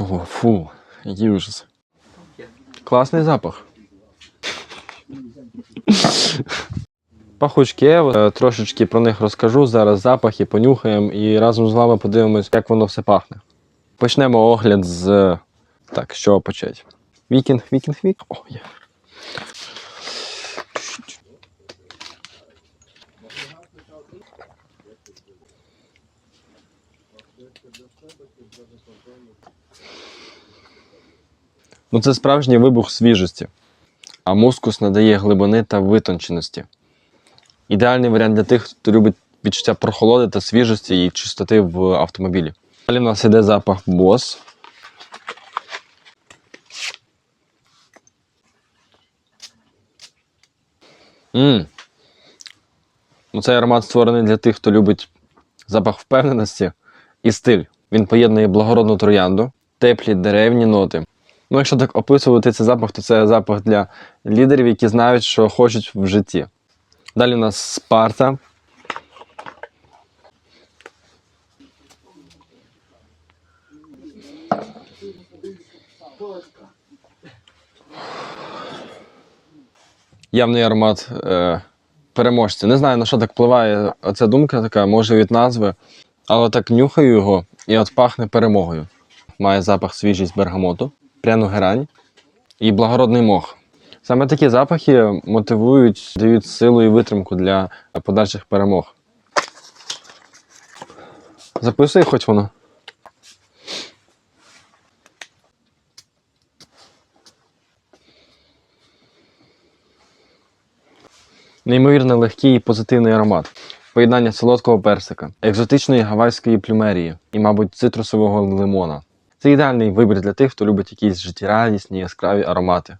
Фу, фу, який ужас. Класний запах. Пахучки, е, трошечки про них розкажу. Зараз запахи понюхаємо і разом з вами подивимось, як воно все пахне. Почнемо огляд з. Так, з чого почати? Вікінг, вікінг, вік. О, є. Ну, це справжній вибух свіжості, а мускус надає глибини та витонченості. Ідеальний варіант для тих, хто любить відчуття прохолоди та свіжості і чистоти в автомобілі. Далі в нас іде запах Boss. Мм. Ну, цей аромат створений для тих, хто любить запах впевненості і стиль. Він поєднує благородну троянду, теплі деревні ноти. Ну, якщо так описувати цей запах, то це запах для лідерів, які знають, що хочуть в житті. Далі у нас Спарта. Явний аромат е, переможця. Не знаю, на що так впливає ця думка така, може від назви, але так нюхаю його і от пахне перемогою. Має запах свіжість бергамоту, пряну герань і благородний мох. Саме такі запахи мотивують, дають силу і витримку для подальших перемог. Записуй хоч воно. Неймовірно легкий і позитивний аромат. Поєднання солодкого персика, екзотичної гавайської плюмерії і, мабуть, цитрусового лимона. Це ідеальний вибір для тих, хто любить якісь життєрадісні, яскраві аромати.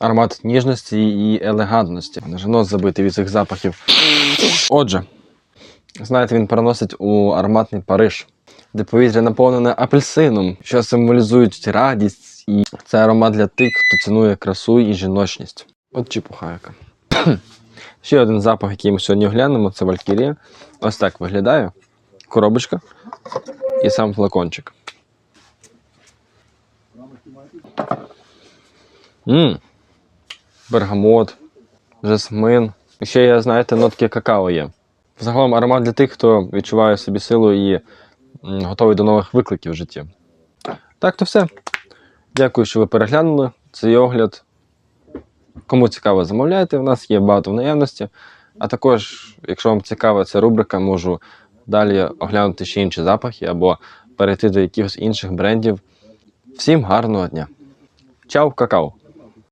Аромат ніжності і елегантності. Наш нос забитий від цих запахів. Отже, знаєте, він переносить у ароматний Париж, де повітря наповнене апельсином, що символізують радість, і це аромат для тих, хто цінує красу і жіночність. От чепуха яка. Ще один запах, який ми сьогодні оглянемо, це Валькірія. Ось так виглядає. Коробочка і сам флакончик. Мм. Бергамот, жасмин. І ще знаєте, нотки какао є. Загалом аромат для тих, хто відчуває собі силу і готовий до нових викликів в житті. Так, то все. Дякую, що ви переглянули цей огляд. Кому цікаво, замовляйте, у нас є багато в наявності. А також, якщо вам цікава ця рубрика, можу далі оглянути ще інші запахи або перейти до якихось інших брендів. Всім гарного дня! Чао, какао!